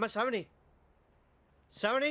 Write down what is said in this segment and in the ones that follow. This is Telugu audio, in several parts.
అమ్మ శ్రావణి శ్రావణి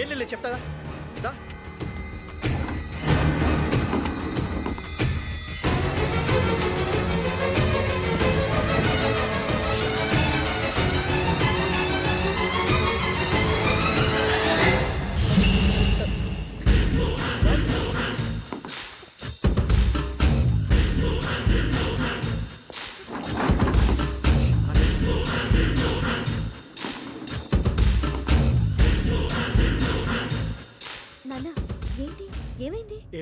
ఏం లేదు చెప్తారా?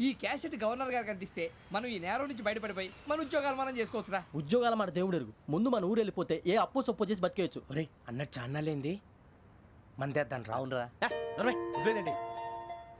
ఈ క్యాసెట్ గవర్నర్ గారికి అందిస్తే మనం ఈ నేరం నుంచి బయటపడిపోయి మన ఉద్యోగాలు మనం చేసుకోవచ్చురా. ఉద్యోగాల మాట దేవుడు ఎరుగు. ముందు మన ఊరు వెళ్ళిపోతే ఏ అప్పు సొప్పు చేసి బతికేయచ్చు. ఒరే అన్నట్టు చాన్నాలేంది? మందేద్దాం రా. అవునరా. వదిలేదండి.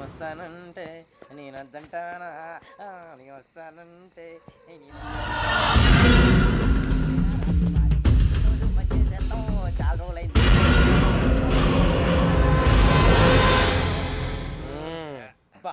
వస్తానంటే నేనంటానా నేను వస్తానంటే చాలా రోజులైంది బా,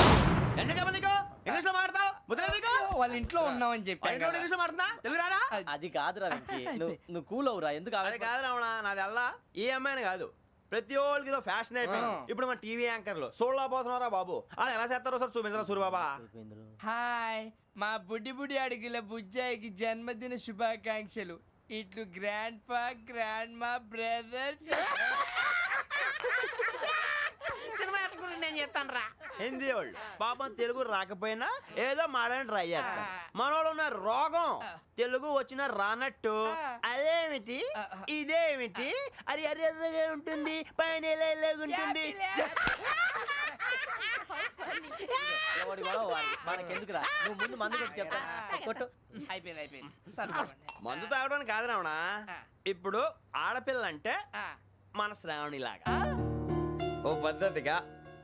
ఎంత చెప్పాలి నీకు? ఇంగ్లీష్లో మాట్లాడతావు? వాళ్ళ ఇంట్లో ఉన్నామని చెప్పాను పైన ఇంగ్లీష్లో మాట్లాడుతున్నా తెలుగు రాదా? అది కాదురా వెంకీ. నువ్వు నువ్వు కూల్ అవురా ఎందుకు అది కాదు రావణ నాది అల్లా. ఈ అమ్మాయిని కాదు. ప్రతి ఒక్కరికి ఇదో ఫ్యాషన్ అయిపోయింది. ఇప్పుడు మన టీవీ యాంకర్లు. సోళ్ళ పోతున్నారా బాబు. వాళ్ళు ఎలా చేస్తారో సార్ చూపించరా సూరిబాబా హాయ్. మా బుడ్డి బుడి అడిగిల బుజ్జాయికి జన్మదిన శుభాకాంక్షలు. ఇట్లు గ్రాండ్ ఫా గ్రాండ్ మా బ్రదర్స్ హిందీ వాళ్ళు. పాపం తెలుగు రాకపోయినా ఏదో మాడని ట్రై చేస్తారు మనోళ్ళు ఉన్న రోగం తెలుగు వచ్చిన రానట్టు. అదేమిటి? ఇదేమిటి? అది అరిగా ఉంటుంది పైన ఇలా ఉంటుంది. ఎవడి గొడవ వాడిది. మనకెందుకురా? నువ్వు ముందు మందు కొట్టి చెప్తా. కొట్టు. అయిపోయింది అయిపోయింది. మందు తాగడానికి కాదు రావణ ఇప్పుడు ఆడపిల్ల అంటే మన శ్రావణిలాగా. ఓ పద్ధతిగా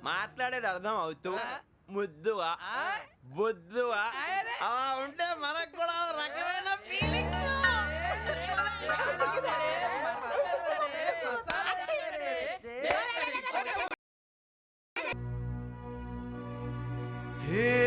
మాట్లాడేది అర్థం అవుతూ ముద్దువా బుద్ధువా? ఉంటే మనకు కూడా రకమైన Hey!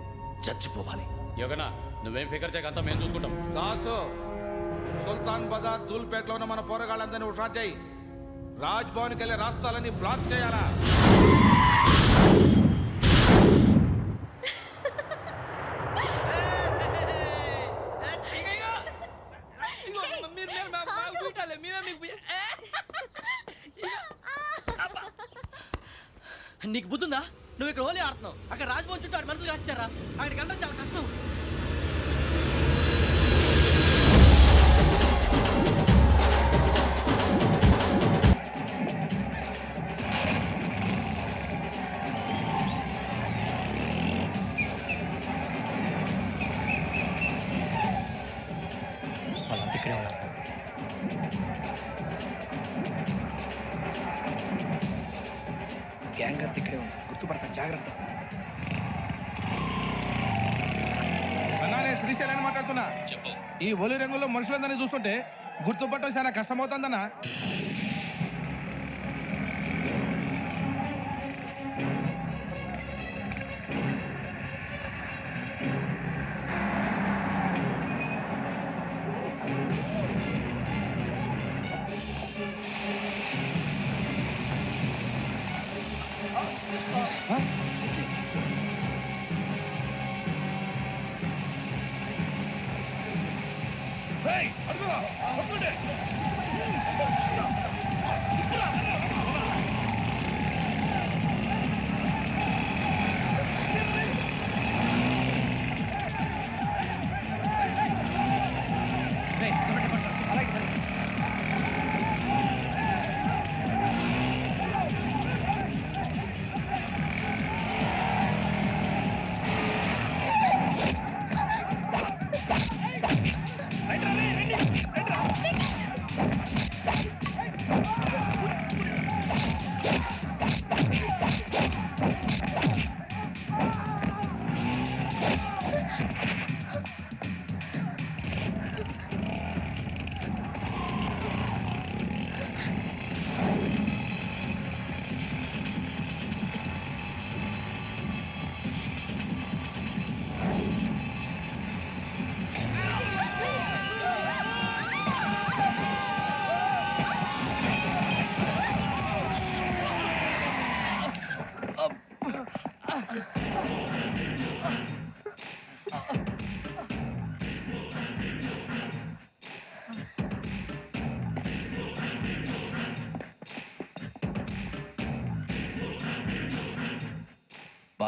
చచ్చిపోవాలి. యోగనా నువ్వేం ఫికర్ చేయకంతా మేము చూసుకుంటాం. దాసు సుల్తాన్ బజార్ ధూల్పేటలో ఉన్న మన పోరగాళ్ళందరినీ హుషారు చేయి. రాజ్ భవన్కి వెళ్ళే రాష్ట్రాలన్నీ బ్లాక్ చేయాలా! నీకు బుద్ధుందా? నువ్వు ఇక్కడ హోలీ ఆడుతున్నావు. అక్కడ రాజ్భవన్ చుట్టూ ఆడు మనుషులు కాస్తారా అక్కడికి వెళ్ళడం చాలా కష్టం. ఒలి రంగులో మనుషులందరినీ చూస్తుంటే గుర్తుపట్టడం చాలా కష్టమవుతుందన్నా.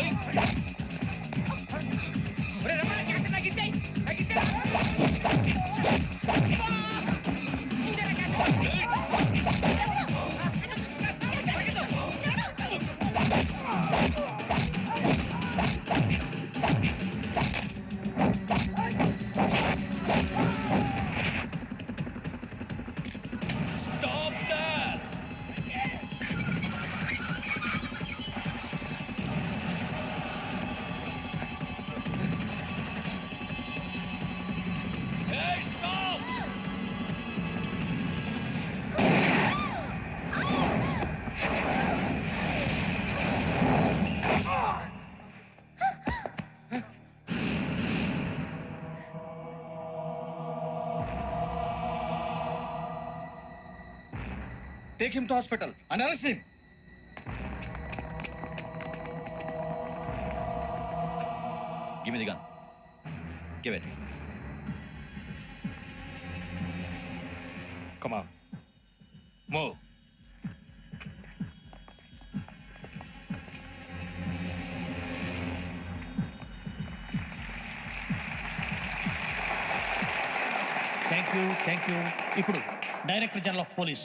Wait. Take him to hospital and arrest him give me the gun give it come on move thank you thank you ఇప్పుడు director general of police